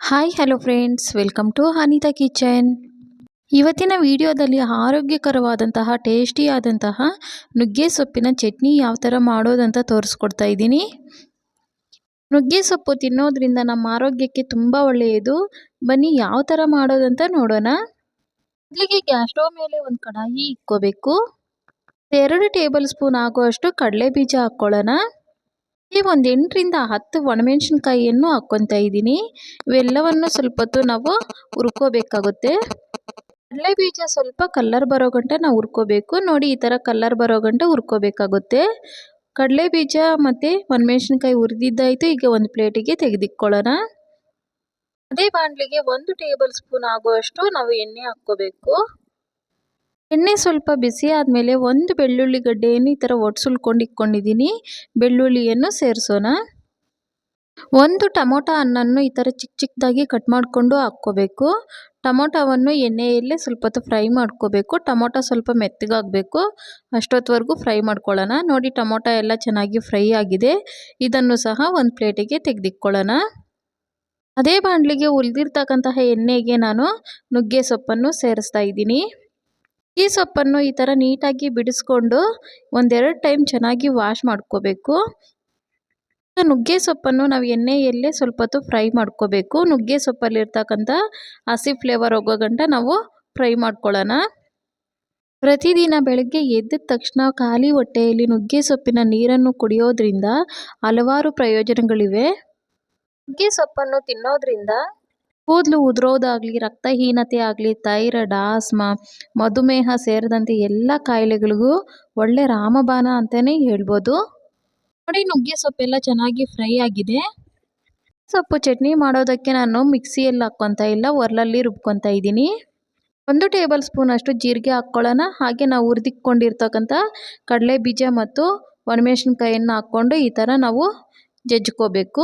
Hi hello friends welcome to Anita kitchen ಇವತ್ತಿನ ವಿಡಿಯೋದಲ್ಲಿ ಆರೋಗ್ಯಕರವಾದಂತಹ, ಟೇಸ್ಟಿಯಾದಂತಹ ನುಗ್ಗೆ ಸೊಪ್ಪಿನ ಚಟ್ನಿ ಯಾವ ಥರ ಮಾಡೋದಂತ ತೋರಿಸ್ಕೊಡ್ತಾ ಇದ್ದೀನಿ. ನುಗ್ಗೆ ಸೊಪ್ಪು ತಿನ್ನೋದ್ರಿಂದ ನಮ್ಮ ಆರೋಗ್ಯಕ್ಕೆ ತುಂಬ ಒಳ್ಳೆಯದು. ಬನ್ನಿ ಯಾವ ಥರ ಮಾಡೋದಂತ ನೋಡೋಣ. ಮೊದಲಿಗೆ ಗ್ಯಾಸ್ ಸ್ಟವ್ ಮೇಲೆ ಒಂದು ಕಡಾಯಿ ಇಕ್ಕೋಬೇಕು. ಎರಡು ಟೇಬಲ್ ಸ್ಪೂನ್ ಆಗುವಷ್ಟು ಕಡಲೆ ಬೀಜ ಹಾಕ್ಕೊಳ್ಳೋಣ. ಈ ಒಂದು ಎಂಟರಿಂದ ಹತ್ತು ಒಣಮೆಣಸಿನ್ಕಾಯಿಯನ್ನು ಹಾಕ್ಕೊತಾ ಇದ್ದೀನಿ. ಇವೆಲ್ಲವನ್ನು ಸ್ವಲ್ಪ ಹೊತ್ತು ನಾವು ಹುರ್ಕೋಬೇಕಾಗುತ್ತೆ. ಕಡಲೆ ಬೀಜ ಸ್ವಲ್ಪ ಕಲ್ಲರ್ ಬರೋ ಗಂಟ ನಾವು ಹುರ್ಕೋಬೇಕು. ನೋಡಿ ಈ ಥರ ಕಲ್ಲರ್ ಬರೋ ಗಂಟ ಹುರ್ಕೋಬೇಕಾಗುತ್ತೆ. ಕಡಲೆ ಬೀಜ ಮತ್ತು ಒಣಮೆಣ್ಸಿನ್ಕಾಯಿ ಹುರಿದಿದ್ದಾಯಿತು. ಈಗ ಒಂದು ಪ್ಲೇಟಿಗೆ ತೆಗೆದಿಕ್ಕೊಳ್ಳೋಣ ಅದೇ ಬಾಣಲಿಗೆ ಒಂದು ಟೇಬಲ್ ಸ್ಪೂನ್ ಆಗುವಷ್ಟು ನಾವು ಎಣ್ಣೆ ಹಾಕ್ಕೋಬೇಕು. ಎಣ್ಣೆ ಸ್ವಲ್ಪ ಬಿಸಿ ಆದಮೇಲೆ ಒಂದು ಬೆಳ್ಳುಳ್ಳಿ ಗಡ್ಡೆಯನ್ನು ಈ ಥರ ಒಡ್ಸುಲ್ಕೊಂಡು ಇಟ್ಕೊಂಡಿದ್ದೀನಿ. ಬೆಳ್ಳುಳ್ಳಿಯನ್ನು ಸೇರಿಸೋಣ. ಒಂದು ಟೊಮೊಟೊ ಹಣ್ಣನ್ನು ಈ ಥರ ಚಿಕ್ಕ ಚಿಕ್ಕದಾಗಿ ಕಟ್ ಮಾಡಿಕೊಂಡು ಹಾಕ್ಕೋಬೇಕು. ಟೊಮೊಟೊವನ್ನು ಎಣ್ಣೆಯಲ್ಲೇ ಸ್ವಲ್ಪ ಹೊತ್ತು ಫ್ರೈ ಮಾಡ್ಕೋಬೇಕು. ಟೊಮೊಟೊ ಸ್ವಲ್ಪ ಮೆತ್ತಗಾಗಬೇಕು. ಅಷ್ಟೊತ್ತವರೆಗೂ ಫ್ರೈ ಮಾಡ್ಕೊಳ್ಳೋಣ. ನೋಡಿ ಟೊಮೊಟೊ ಎಲ್ಲ ಚೆನ್ನಾಗಿ ಫ್ರೈ ಆಗಿದೆ. ಇದನ್ನು ಸಹ ಒಂದು ಪ್ಲೇಟಿಗೆ ತೆಗೆದಿಕ್ಕೊಳ್ಳೋಣ ಅದೇ ಬಾಣಲಿಗೆ ಉಳಿದಿರ್ತಕ್ಕಂತಹ ಎಣ್ಣೆಗೆ ನಾನು ನುಗ್ಗೆ ಸೊಪ್ಪನ್ನು ಸೇರಿಸ್ತಾ ಇದ್ದೀನಿ. ಈ ಸೊಪ್ಪನ್ನು ಈ ಥರ ನೀಟಾಗಿ ಬಿಡಿಸ್ಕೊಂಡು ಒಂದೆರಡು ಟೈಮ್ ಚೆನ್ನಾಗಿ ವಾಶ್ ಮಾಡ್ಕೋಬೇಕು. ನುಗ್ಗೆ ಸೊಪ್ಪನ್ನು ನಾವು ಎಣ್ಣೆಯಲ್ಲೇ ಸ್ವಲ್ಪ ಹೊತ್ತು ಫ್ರೈ ಮಾಡ್ಕೋಬೇಕು. ನುಗ್ಗೆ ಸೊಪ್ಪಲ್ಲಿರ್ತಕ್ಕಂಥ ಹಸಿ ಫ್ಲೇವರ್ ಹೋಗೋ ಗಂಟ ನಾವು ಫ್ರೈ ಮಾಡ್ಕೊಳ್ಳೋಣ. ಪ್ರತಿದಿನ ಬೆಳಗ್ಗೆ ಎದ್ದ ತಕ್ಷಣ ಖಾಲಿ ಹೊಟ್ಟೆಯಲ್ಲಿ ನುಗ್ಗೆ ಸೊಪ್ಪಿನ ನೀರನ್ನು ಕುಡಿಯೋದ್ರಿಂದ ಹಲವಾರು ಪ್ರಯೋಜನಗಳಿವೆ. ನುಗ್ಗೆ ಸೊಪ್ಪನ್ನು ತಿನ್ನೋದ್ರಿಂದ ಕೂದಲು ಉದುರೋದಾಗಲಿ, ರಕ್ತಹೀನತೆ ಆಗಲಿ ಥೈರಾಯ್ಡ್ ಆಸ್ಮಾ ಮಧುಮೇಹ ಸೇರಿದಂತೆ ಎಲ್ಲ ಕಾಯಿಲೆಗಳಿಗೂ ಒಳ್ಳೆ ರಾಮಬಾಣ ಅಂತಲೇ ಹೇಳ್ಬೋದು. ನೋಡಿ, ನುಗ್ಗೆ ಸೊಪ್ಪೆಲ್ಲ ಚೆನ್ನಾಗಿ ಫ್ರೈ ಆಗಿದೆ. ಸೊಪ್ಪು ಚಟ್ನಿ ಮಾಡೋದಕ್ಕೆ ನಾನು ಮಿಕ್ಸಿಯಲ್ಲಿ ಹಾಕ್ಕೊತಾ ಇಲ್ಲ, ಒರಲಲ್ಲಿ ರುಬ್ಕೊತಾ ಇದ್ದೀನಿ. ಒಂದು ಟೇಬಲ್ ಸ್ಪೂನ್ ಅಷ್ಟು ಜೀರಿಗೆ ಹಾಕ್ಕೊಳ್ಳೋಣ. ಹಾಗೆ ನಾವು ಹುರಿದಿಕ್ಕೊಂಡಿರ್ತಕ್ಕಂಥ ಕಡಲೆ ಬೀಜ ಮತ್ತು ಒಣಮೆಣ್ಸಿನ್ಕಾಯನ್ನು ಹಾಕ್ಕೊಂಡು ಈ ಥರ ನಾವು ಜಜ್ಕೋಬೇಕು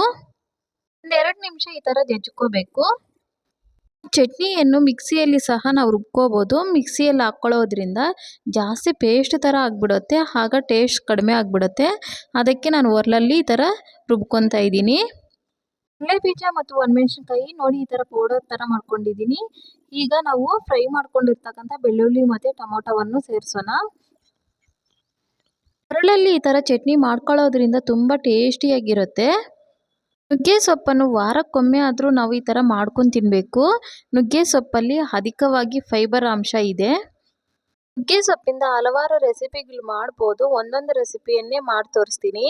ಒಂದೆರಡು ನಿಮಿಷ ಈ ಥರ ಜಜ್ಕೋಬೇಕು ಚಟ್ನಿಯನ್ನು ಮಿಕ್ಸಿಯಲ್ಲಿ ಸಹ ನಾವು ರುಬ್ಕೋಬೋದು. ಮಿಕ್ಸಿಯಲ್ಲಿ ಹಾಕ್ಕೊಳ್ಳೋದ್ರಿಂದ ಜಾಸ್ತಿ ಪೇಸ್ಟ್ ಥರ ಆಗಿಬಿಡುತ್ತೆ, ಆಗ ಟೇಸ್ಟ್ ಕಡಿಮೆ ಆಗಿಬಿಡುತ್ತೆ. ಅದಕ್ಕೆ ನಾನು ಒರ್ಲಲ್ಲಿ ಈ ಥರ ರುಬ್ಕೊತಾ ಇದ್ದೀನಿ. ಬೀಜ ಮತ್ತು ಒಣಮೆಣ್ಸಿನ್ಕಾಯಿ ನೋಡಿ ಈ ಥರ ಪೌಡರ್ ಥರ ಮಾಡ್ಕೊಂಡಿದ್ದೀನಿ. ಈಗ ನಾವು ಫ್ರೈ ಮಾಡ್ಕೊಂಡಿರ್ತಕ್ಕಂಥ ಬೆಳ್ಳುಳ್ಳಿ ಮತ್ತು ಟೊಮೊಟೊವನ್ನು ಸೇರಿಸೋಣ. ಒರಳಲ್ಲಿ ಈ ಥರ ಚಟ್ನಿ ಮಾಡ್ಕೊಳ್ಳೋದ್ರಿಂದ ತುಂಬ ಟೇಸ್ಟಿಯಾಗಿರುತ್ತೆ. ನುಗ್ಗೆ ಸೊಪ್ಪನ್ನು ವಾರಕ್ಕೊಮ್ಮೆ ಆದರೂ ನಾವು ಈ ಥರ ಮಾಡ್ಕೊಂಡು ತಿನ್ನಬೇಕು ನುಗ್ಗೆ ಸೊಪ್ಪಲ್ಲಿ ಅಧಿಕವಾಗಿ ಫೈಬರ್ ಅಂಶ ಇದೆ. ನುಗ್ಗೆ ಸೊಪ್ಪಿಂದ ಹಲವಾರು ರೆಸಿಪಿಗಳು ಮಾಡ್ಬೋದು. ಒಂದೊಂದು ರೆಸಿಪಿಯನ್ನೇ ಮಾಡಿ ತೋರಿಸ್ತೀನಿ.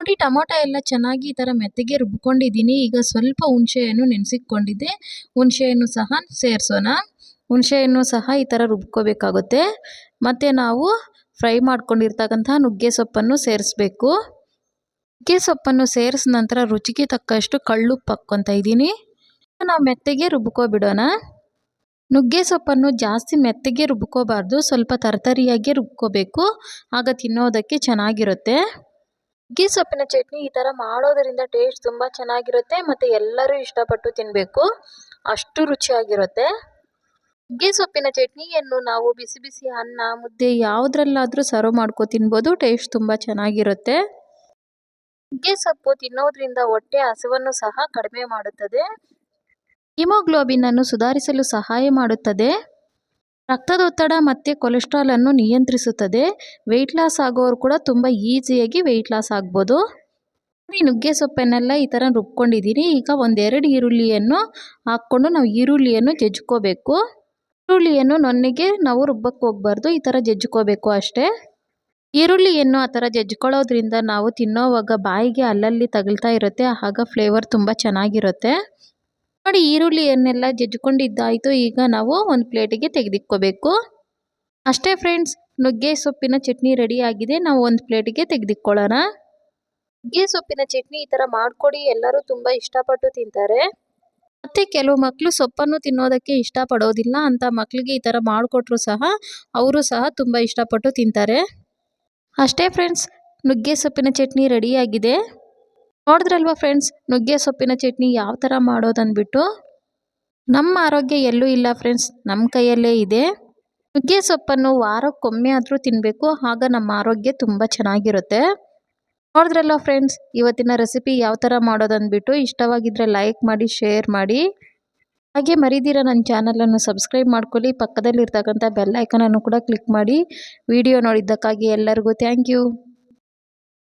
ನೋಡಿ, ಟೊಮೊಟೊ ಎಲ್ಲ ಚೆನ್ನಾಗಿ ಈ ಥರ ಮೆತ್ತಗೆ ರುಬ್ಕೊಂಡಿದ್ದೀನಿ. ಈಗ ಸ್ವಲ್ಪ ಹುಣಸೆಹಣ್ಣು ನೆನೆಸಿಕೊಂಡಿದ್ದೆ ಹುಣಸೆಹಣ್ಣು ಸಹ ಸೇರಿಸೋಣ. ಹುಣಸೆಹಣ್ಣು ಸಹ ಈ ಥರ ರುಬ್ಕೋಬೇಕಾಗುತ್ತೆ. ಮತ್ತು ನಾವು ಫ್ರೈ ಮಾಡ್ಕೊಂಡಿರ್ತಕ್ಕಂಥ ನುಗ್ಗೆ ಸೊಪ್ಪನ್ನು ಸೇರಿಸ್ಬೇಕು. ನುಗ್ಗೆ ಸೊಪ್ಪನ್ನು ಸೇರಿಸಿದ ನಂತರ ರುಚಿಗೆ ತಕ್ಕಷ್ಟು ಕಳ್ಳುಪ್ಪು ಹಾಕ್ಕೊತಾ ಇದ್ದೀನಿ. ನಾವು ಮೆತ್ತಗೆ ರುಬ್ಕೊಬಿಡೋಣ ನುಗ್ಗೆ ಸೊಪ್ಪನ್ನು ಜಾಸ್ತಿ ಮೆತ್ತಗೆ ರುಬ್ಕೋಬಾರ್ದು. ಸ್ವಲ್ಪ ತರತರಿಯಾಗಿ ರುಬ್ಕೋಬೇಕು. ಆಗ ತಿನ್ನೋದಕ್ಕೆ ಚೆನ್ನಾಗಿರುತ್ತೆ. ನುಗ್ಗೆ ಸೊಪ್ಪಿನ ಚಟ್ನಿ ಈ ಥರ ಮಾಡೋದರಿಂದ ಟೇಸ್ಟ್ ತುಂಬ ಚೆನ್ನಾಗಿರುತ್ತೆ ಮತ್ತು ಎಲ್ಲರೂ ಇಷ್ಟಪಟ್ಟು ತಿನ್ನಬೇಕು ಅಷ್ಟು ರುಚಿಯಾಗಿರುತ್ತೆ. ನುಗ್ಗೆ ಸೊಪ್ಪಿನ ಚಟ್ನಿಯನ್ನು ನಾವು ಬಿಸಿ ಬಿಸಿ ಅನ್ನ, ಮುದ್ದೆ ಯಾವುದ್ರಲ್ಲಾದರೂ ಸರ್ವ್ ಮಾಡ್ಕೊ ತಿನ್ಬೋದು. ಟೇಸ್ಟ್ ತುಂಬ ಚೆನ್ನಾಗಿರುತ್ತೆ. ನುಗ್ಗೆ ಸೊಪ್ಪು ತಿನ್ನೋದ್ರಿಂದ ಹೊಟ್ಟೆ ಹಸಿವನ್ನು ಸಹ ಕಡಿಮೆ ಮಾಡುತ್ತದೆ. ಹಿಮೋಗ್ಲೋಬಿನ್ ಅನ್ನು ಸುಧಾರಿಸಲು ಸಹಾಯ ಮಾಡುತ್ತದೆ. ರಕ್ತದೊತ್ತಡ ಮತ್ತು ಕೊಲೆಸ್ಟ್ರಾಲನ್ನು ನಿಯಂತ್ರಿಸುತ್ತದೆ. ವೆಯ್ಟ್ ಲಾಸ್ ಆಗೋರು ಕೂಡ ತುಂಬ ಈಸಿಯಾಗಿ ವೆಯ್ಟ್ ಲಾಸ್ ಆಗ್ಬೋದು. ನುಗ್ಗೆ ಸೊಪ್ಪನ್ನೆಲ್ಲ ಈ ಥರ ರುಬ್ಕೊಂಡಿದ್ದೀನಿ ಈಗ ಒಂದೆರಡು ಈರುಳ್ಳಿಯನ್ನು ಹಾಕ್ಕೊಂಡು ನಾವು ಈರುಳ್ಳಿಯನ್ನು ಜಜ್ಕೋಬೇಕು. ಈರುಳ್ಳಿಯನ್ನು ನೊನ್ನೆಗೆ ನಾವು ರುಬ್ಬಕ್ಕೆ ಹೋಗ್ಬಾರ್ದು. ಈ ಥರ ಜಜ್ಕೋಬೇಕು ಅಷ್ಟೇ. ಈರುಳ್ಳಿಯನ್ನು ಆ ಥರ ಜಜ್ಕೊಳ್ಳೋದ್ರಿಂದ ನಾವು ತಿನ್ನೋವಾಗ ಬಾಯಿಗೆ ಅಲ್ಲಲ್ಲಿ ತಗಲ್ತಾ ಇರುತ್ತೆ ಆಗ ಫ್ಲೇವರ್ ತುಂಬ ಚೆನ್ನಾಗಿರುತ್ತೆ. ನೋಡಿ ಈರುಳ್ಳಿಯನ್ನೆಲ್ಲ ಜಜ್ಕೊಂಡಿದ್ದಾಯಿತು ಈಗ ನಾವು ಒಂದು ಪ್ಲೇಟಿಗೆ ತೆಗೆದಿಕ್ಕೋಬೇಕು ಅಷ್ಟೇ ಫ್ರೆಂಡ್ಸ್, ನುಗ್ಗೆ ಸೊಪ್ಪಿನ ಚಟ್ನಿ ರೆಡಿ ಆಗಿದೆ, ನಾವು ಒಂದು ಪ್ಲೇಟಿಗೆ ತೆಗೆದಿಕ್ಕೊಳ್ಳೋಣ ನುಗ್ಗೆ ಸೊಪ್ಪಿನ ಚಟ್ನಿ ಈ ಥರ ಮಾಡಿಕೊಡಿ, ಎಲ್ಲರೂ ತುಂಬ ಇಷ್ಟಪಟ್ಟು ತಿಂತಾರೆ. ಮತ್ತು ಕೆಲವು ಮಕ್ಕಳು ಸೊಪ್ಪನ್ನು ತಿನ್ನೋದಕ್ಕೆ ಇಷ್ಟಪಡೋದಿಲ್ಲ ಅಂತ ಮಕ್ಕಳಿಗೆ ಈ ಥರ ಮಾಡಿಕೊಟ್ರು ಸಹ, ಅವರು ಸಹ ತುಂಬ ಇಷ್ಟಪಟ್ಟು ತಿಂತಾರೆ. ಅಷ್ಟೇ ಫ್ರೆಂಡ್ಸ್ ನುಗ್ಗೆ ಸೊಪ್ಪಿನ ಚಟ್ನಿ ರೆಡಿಯಾಗಿದೆ. ನೋಡಿದ್ರಲ್ವ ಫ್ರೆಂಡ್ಸ್ ನುಗ್ಗೆ ಸೊಪ್ಪಿನ ಚಟ್ನಿ ಯಾವ ಥರ ಮಾಡೋದಂದ್ಬಿಟ್ಟು ನಮ್ಮ ಆರೋಗ್ಯ ಎಲ್ಲೂ ಇಲ್ಲ ಫ್ರೆಂಡ್ಸ್ ನಮ್ಮ ಕೈಯಲ್ಲೇ ಇದೆ. ನುಗ್ಗೆ ಸೊಪ್ಪನ್ನು ವಾರಕ್ಕೊಮ್ಮೆ ಆದರೂ ತಿನ್ನಬೇಕು ಆಗ ನಮ್ಮ ಆರೋಗ್ಯ ತುಂಬ ಚೆನ್ನಾಗಿರುತ್ತೆ. ನೋಡಿದ್ರಲ್ಲ ಫ್ರೆಂಡ್ಸ್ ಇವತ್ತಿನ ರೆಸಿಪಿ ಯಾವ ಥರ ಮಾಡೋದಂದ್ಬಿಟ್ಟು ಇಷ್ಟವಾಗಿದ್ದರೆ ಲೈಕ್ ಮಾಡಿ ಶೇರ್ ಮಾಡಿ. ಹಾಗೆ ಮರಿದಿರ ನನ್ನ ಚಾನಲನ್ನು ಸಬ್ಸ್ಕ್ರೈಬ್ ಮಾಡ್ಕೊಳ್ಳಿ. ಪಕ್ಕದಲ್ಲಿರ್ತಕ್ಕಂಥ ಬೆಲ್ ಐಕನನ್ನು ಕೂಡ ಕ್ಲಿಕ್ ಮಾಡಿ. ವಿಡಿಯೋ ನೋಡಿದ್ದಕ್ಕಾಗಿ ಎಲ್ಲರಿಗೂ ಥ್ಯಾಂಕ್ ಯು